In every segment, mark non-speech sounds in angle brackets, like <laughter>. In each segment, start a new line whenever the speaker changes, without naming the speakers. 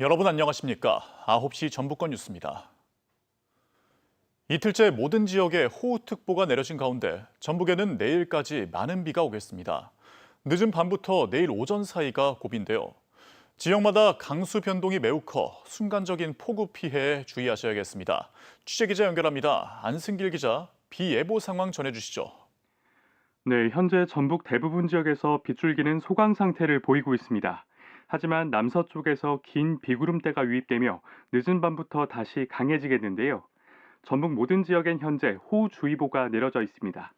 여러분 안녕하십니까? 9시 전북권 뉴스입니다. 이틀째 모든 지역에 호우특보가 내려진 가운데 전북에는 내일까지 많은 비가 오겠습니다. 늦은 밤부터 내일 오전 사이가 고비인데요. 지역마다 강수 변동이 매우 커 순간적인 폭우 피해에 주의하셔야겠습니다. 취재 기자 연결합니다. 안승길 기자, 비 예보 상황 전해주시죠.
네, 현재 전북 대부분 지역에서 빗줄기는 소강 상태를 보이고 있습니다. 하지만 남서쪽에서 긴 비구름대가 유입되며 늦은 밤부터 다시 강해지겠는데요. 전북 모든 지역엔 현재 호우주의보가 내려져 있습니다.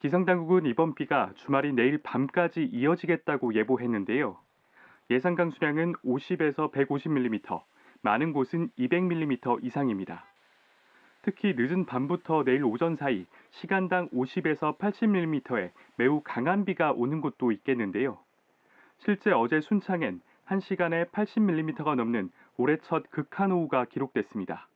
기상당국은 이번 비가 주말인 내일 밤까지 이어지겠다고 예보했는데요. 예상 강수량은 50에서 150mm, 많은 곳은 200mm 이상입니다. 특히 늦은 밤부터 내일 오전 사이 시간당 50에서 80mm의 매우 강한 비가 오는 곳도 있겠는데요. 실제 어제 순창엔 1시간에 80mm가 넘는 올해 첫 극한호우가 기록됐습니다.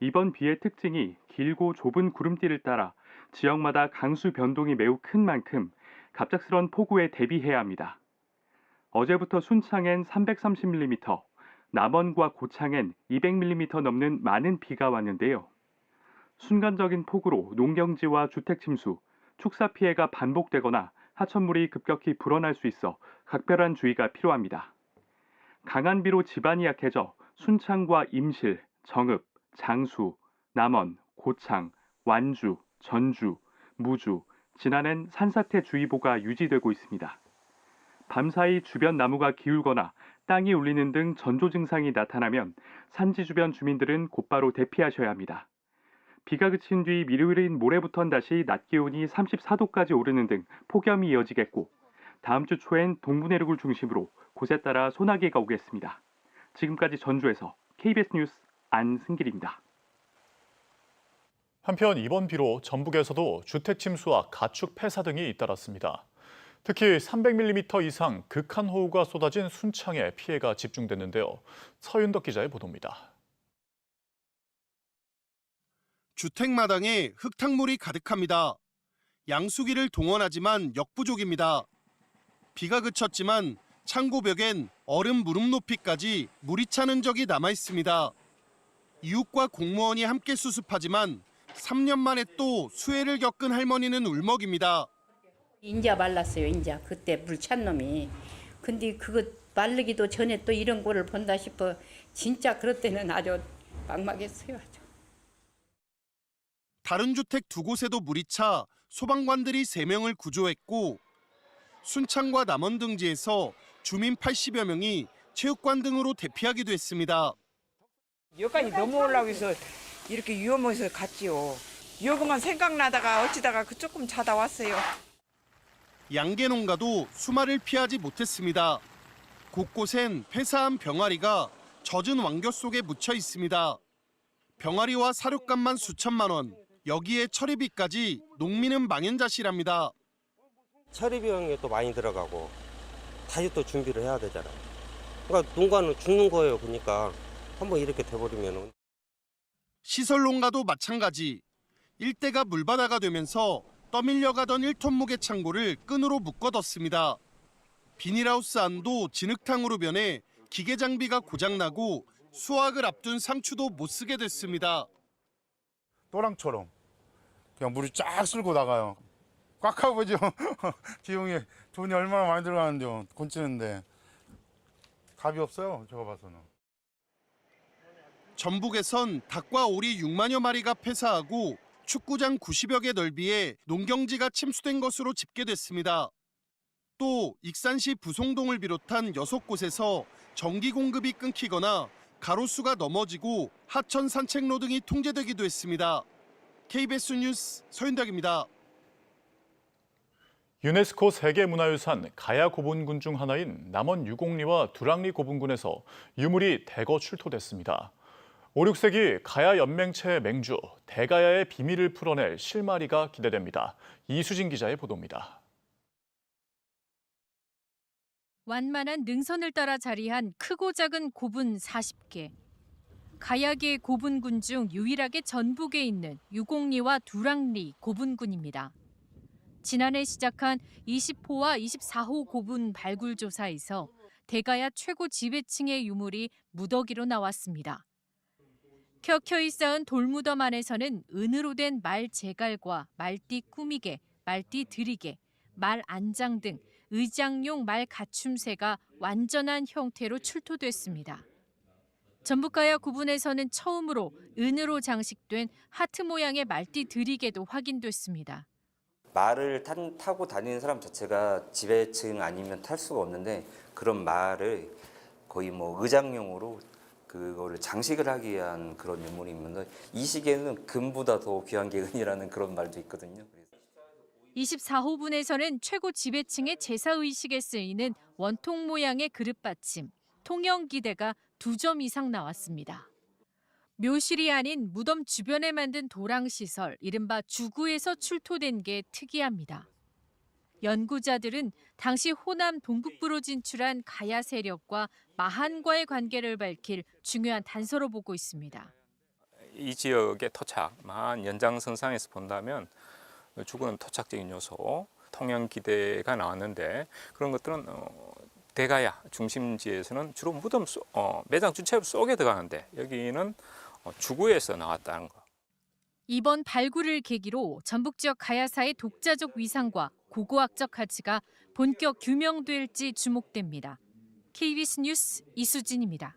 이번 비의 특징이 길고 좁은 구름띠를 따라 지역마다 강수 변동이 매우 큰 만큼 갑작스런 폭우에 대비해야 합니다. 어제부터 순창엔 330mm, 남원과 고창엔 200mm 넘는 많은 비가 왔는데요. 순간적인 폭우로 농경지와 주택 침수, 축사 피해가 반복되거나 하천물이 급격히 불어날 수 있어 각별한 주의가 필요합니다. 강한 비로 집안이 약해져 순창과 임실, 정읍, 장수, 남원, 고창, 완주, 전주, 무주, 진안엔 산사태 주의보가 유지되고 있습니다. 밤사이 주변 나무가 기울거나 땅이 울리는 등 전조 증상이 나타나면 산지 주변 주민들은 곧바로 대피하셔야 합니다. 비가 그친 뒤 일요일인 모레부터는 다시 낮 기온이 34도까지 오르는 등 폭염이 이어지겠고 다음 주 초엔 동부 내륙을 중심으로 곳에 따라 소나기가 오겠습니다. 지금까지 전주에서 KBS 뉴스 안승길입니다.
한편 이번 비로 전북에서도 주택 침수와 가축 폐사 등이 잇따랐습니다. 특히 300mm 이상 극한 호우가 쏟아진 순창에 피해가 집중됐는데요. 서윤덕 기자의 보도입니다.
주택마당에 흙탕물이 가득합니다. 양수기를 동원하지만 역부족입니다. 비가 그쳤지만 창고벽엔 얼음 무릎 높이까지 물이 차는 적이 남아 있습니다. 이웃과 공무원이 함께 수습하지만 3년 만에 또 수해를 겪은 할머니는 울먹입니다.
인자 말랐어요. 인자 그때 물 찬 놈이. 근데 그거 말르기도 전에 또 이런 거를 본다 싶어 진짜 그럴 때는 아주 막막했어요. 아주.
다른 주택 두 곳에도 물이 차 소방관들이 3명을 구조했고 순창과 남원 등지에서 주민 80여 명이 체육관 등으로 대피하기도 했습니다.
여기까지 넘어오려고 해서 이렇게 위험해서 갔지요. 여기만 생각나다가 어찌다가 그 조금 자다 왔어요.
양계 농가도 수마를 피하지 못했습니다. 곳곳엔 폐사한 병아리가 젖은 왕겨 속에 묻혀 있습니다. 병아리와 사료값만 수천만 원, 여기에 처리비까지 농민은 망연자실합니다.
처리 비용이 또 많이 들어가고 다시 또 준비를 해야 되잖아요. 그러니까 농가는 죽는 거예요. 그러니까 한번 이렇게 돼버리면은
시설 농가도 마찬가지. 일대가 물바다가 되면서 떠밀려 가던 1톤 무게 창고를 끈으로 묶어뒀습니다. 비닐하우스 안도 진흙탕으로 변해 기계 장비가 고장나고 수확을 앞둔 상추도 못 쓰게 됐습니다.
또랑처럼 그냥 물이 쫙 쓸고 나가요. 꽉 하고죠. 비용이 <laughs> 돈이 얼마나 많이 들어가는데요. 곤치는데 답이 없어요. 제가 봐서는.
전북에선 닭과 오리 6만여 마리가 폐사하고 축구장 90여 개 넓이에 농경지가 침수된 것으로 집계됐습니다. 또 익산시 부송동을 비롯한 6곳에서 전기 공급이 끊기거나 가로수가 넘어지고 하천 산책로 등이 통제되기도 했습니다. KBS 뉴스 서윤덕입니다.
유네스코 세계문화유산 가야 고분군 중 하나인 남원 유곡리와 두랑리 고분군에서 유물이 대거 출토됐습니다. 5, 6세기 가야 연맹체 맹주 대가야의 비밀을 풀어낼 실마리가 기대됩니다. 이수진 기자의 보도입니다.
완만한 능선을 따라 자리한 크고 작은 고분 40개. 가야계 고분군 중 유일하게 전북에 있는 유곡리와 두랑리 고분군입니다. 지난해 시작한 20호와 24호 고분 발굴 조사에서 대가야 최고 지배층의 유물이 무더기로 나왔습니다. 켜켜이 쌓은 돌무덤 안에서는 은으로 된 말 제갈과 말띠 꾸미개, 말띠 들이개, 말 안장 등 의장용 말 갖춤새가 완전한 형태로 출토됐습니다. 전북가야 구분에서는 처음으로 은으로 장식된 하트 모양의 말띠 들이개도 확인됐습니다.
말을 탄- 타고 다니는 사람 자체가 지배층 아니면 탈 수가 없는데 그런 말을 거의 뭐 의장용으로 그거를 장식을 하기 위한 그런 유물이면 이 시기에는 금보다 더 귀한 게 은이라는 그런 말도 있거든요.
24호분에서는 최고 지배층의 제사 의식에 쓰이는 원통 모양의 그릇 받침, 통영기대가 두 점 이상 나왔습니다. 묘실이 아닌 무덤 주변에 만든 도랑 시설, 이른바 주구에서 출토된 게 특이합니다. 연구자들은 당시 호남 동북부로 진출한 가야 세력과 마한과의 관계를 밝힐 중요한 단서로 보고 있습니다.
이 지역의 토착, 만 연장선상에서 본다면 죽은 토착적인 요소, 통영기대가 나왔는데 그런 것들은 어, 대가야 중심지에서는 주로 무덤 속, 어, 매장 주체 속에 들어가는데 여기는 어, 주구에서 나왔다는 거.
이번 발굴을 계기로 전북 지역 가야사의 독자적 위상과 고고학적 가치가 본격 규명될지 주목됩니다. KBS 뉴스 이수진입니다.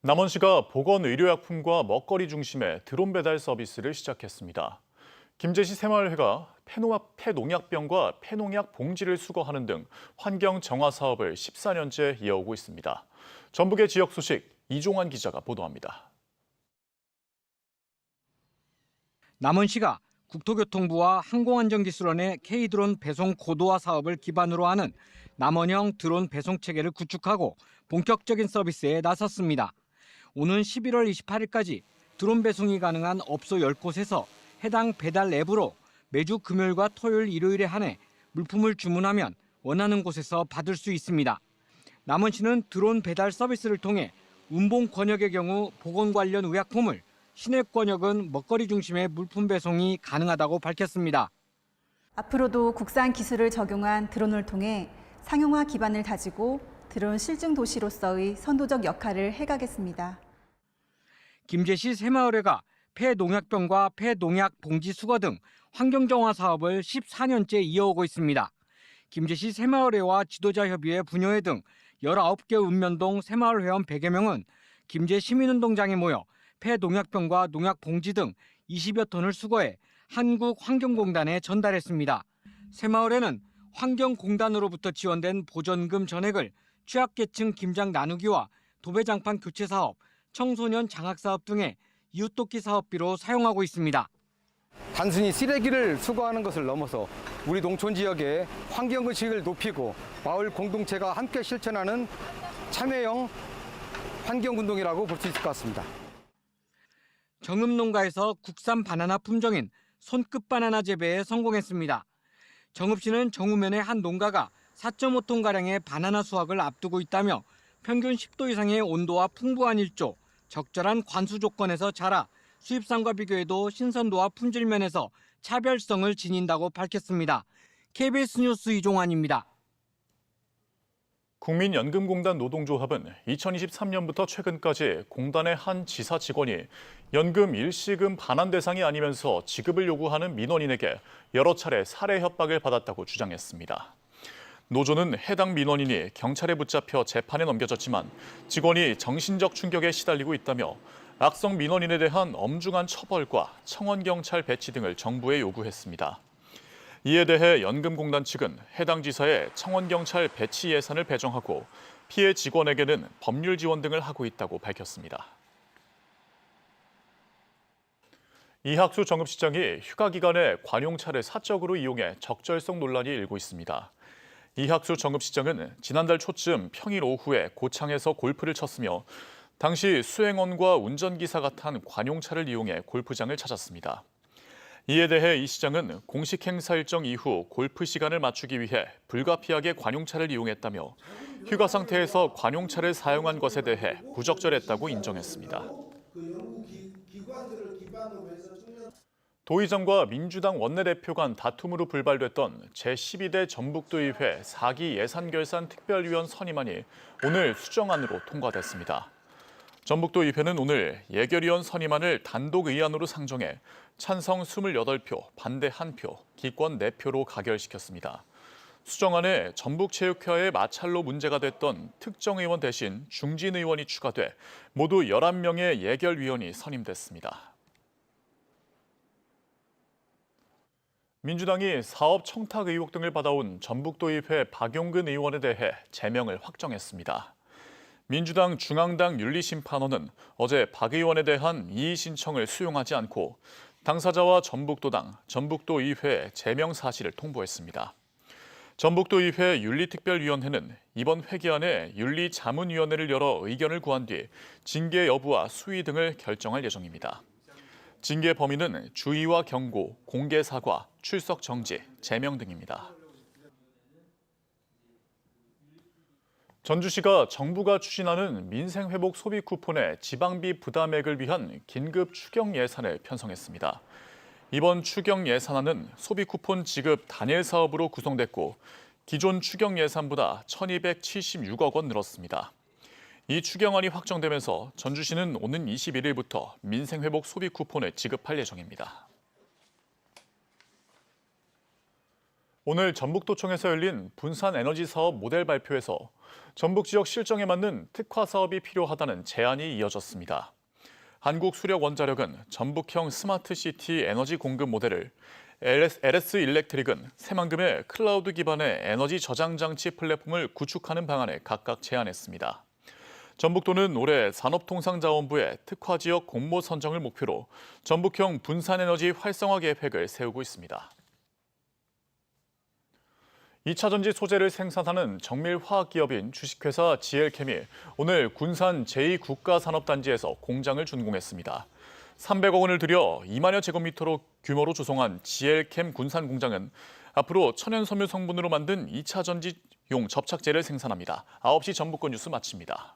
남원시가 보건의료약품과 먹거리 중심의 드론 배달 서비스를 시작했습니다. 김제시 새마을회가 폐농약, 폐농약 병과 폐농약 봉지를 수거하는 등 환경 정화 사업을 14년째 이어오고 있습니다. 전북의 지역 소식 이종환 기자가 보도합니다.
남원시가 국토교통부와 항공안전기술원의 K드론 배송 고도화 사업을 기반으로 하는 남원형 드론 배송 체계를 구축하고 본격적인 서비스에 나섰습니다. 오는 11월 28일까지 드론 배송이 가능한 업소 10곳에서 해당 배달 앱으로 매주 금요일과 토요일, 일요일에 한해 물품을 주문하면 원하는 곳에서 받을 수 있습니다. 남원 시는 드론 배달 서비스를 통해 운봉 권역의 경우 보건 관련 의약품을 시내 권역은 먹거리 중심의 물품 배송이 가능하다고 밝혔습니다.
앞으로도 국산 기술을 적용한 드론을 통해 상용화 기반을 다지고 드론 실증 도시로서의 선도적 역할을 해가겠습니다.
김제시 새마을회가 폐농약병과 폐농약 봉지 수거 등 환경정화 사업을 14년째 이어오고 있습니다. 김제시 새마을회와 지도자협의회 분여회 등 19개 읍면동 새마을 회원 100여 명은 김제 시민운동장에 모여 폐농약병과 농약 봉지 등 20여 톤을 수거해 한국환경공단에 전달했습니다. 새마을회는 환경공단으로부터 지원된 보전금 전액을 취약계층 김장 나누기와 도배장판 교체 사업, 청소년 장학 사업 등의 이웃돕기 사업비로 사용하고 있습니다.
단순히 쓰레기를 수거하는 것을 넘어서 우리 농촌 지역의 환경 의식을 높이고 마을 공동체가 함께 실천하는 참여형 환경 운동이라고 볼 수 있을 것 같습니다.
정읍농가에서 국산 바나나 품종인 손끝 바나나 재배에 성공했습니다. 정읍 시는 정읍면의 한 농가가 4.5톤 가량의 바나나 수확을 앞두고 있다며 평균 10도 이상의 온도와 풍부한 일조, 적절한 관수 조건에서 자라 수입산과 비교해도 신선도와 품질 면에서 차별성을 지닌다고 밝혔습니다. KBS 뉴스 이종환입니다.
국민연금공단 노동조합은 2023년부터 최근까지 공단의 한 지사 직원이 연금 일시금 반환 대상이 아니면서 지급을 요구하는 민원인에게 여러 차례 살해 협박을 받았다고 주장했습니다. 노조는 해당 민원인이 경찰에 붙잡혀 재판에 넘겨졌지만 직원이 정신적 충격에 시달리고 있다며 악성 민원인에 대한 엄중한 처벌과 청원경찰 배치 등을 정부에 요구했습니다. 이에 대해 연금공단 측은 해당 지사에 청원경찰 배치 예산을 배정하고 피해 직원에게는 법률 지원 등을 하고 있다고 밝혔습니다. 이학수 정읍시장이 휴가 기간에 관용차를 사적으로 이용해 적절성 논란이 일고 있습니다. 이학수 정읍시장은 지난달 초쯤 평일 오후에 고창에서 골프를 쳤으며 당시 수행원과 운전기사가 탄 관용차를 이용해 골프장을 찾았습니다. 이에 대해 이 시장은 공식 행사 일정 이후 골프 시간을 맞추기 위해 불가피하게 관용차를 이용했다며 휴가 상태에서 관용차를 사용한 것에 대해 부적절했다고 인정했습니다. 도의정과 민주당 원내대표 간 다툼으로 불발됐던 제12대 전북도의회 4기 예산결산 특별위원 선임안이 오늘 수정안으로 통과됐습니다. 전북도의회는 오늘 예결위원 선임안을 단독 의안으로 상정해 찬성 28표, 반대 1표, 기권 4표로 가결시켰습니다. 수정안에 전북체육회와의 마찰로 문제가 됐던 특정 의원 대신 중진 의원이 추가돼 모두 11명의 예결위원이 선임됐습니다. 민주당이 사업 청탁 의혹 등을 받아온 전북도의회 박용근 의원에 대해 제명을 확정했습니다. 민주당 중앙당 윤리심판원은 어제 박 의원에 대한 이의 신청을 수용하지 않고 당사자와 전북도당, 전북도의회 제명 사실을 통보했습니다. 전북도의회 윤리특별위원회는 이번 회기 안에 윤리자문위원회를 열어 의견을 구한 뒤 징계 여부와 수위 등을 결정할 예정입니다. 징계 범위는 주의와 경고, 공개 사과, 출석 정지, 제명 등입니다. 전주시가 정부가 추진하는 민생회복 소비 쿠폰의 지방비 부담액을 위한 긴급 추경 예산을 편성했습니다. 이번 추경 예산안은 소비 쿠폰 지급 단일 사업으로 구성됐고 기존 추경 예산보다 1,276억 원 늘었습니다. 이 추경안이 확정되면서 전주시는 오는 21일부터 민생회복 소비 쿠폰을 지급할 예정입니다. 오늘 전북도청에서 열린 분산 에너지 사업 모델 발표에서 전북 지역 실정에 맞는 특화 사업이 필요하다는 제안이 이어졌습니다. 한국수력원자력은 전북형 스마트시티 에너지 공급 모델을 LS, LS 일렉트릭은 새만금의 클라우드 기반의 에너지 저장 장치 플랫폼을 구축하는 방안을 각각 제안했습니다. 전북도는 올해 산업통상자원부의 특화 지역 공모 선정을 목표로 전북형 분산에너지 활성화 계획을 세우고 있습니다. 2차 전지 소재를 생산하는 정밀 화학 기업인 주식회사 GL캠이 오늘 군산 제2국가산업단지에서 공장을 준공했습니다. 300억 원을 들여 2만여 제곱미터로 규모로 조성한 GL캠 군산 공장은 앞으로 천연 섬유 성분으로 만든 2차 전지용 접착제를 생산합니다. 9시 전북권 뉴스 마칩니다.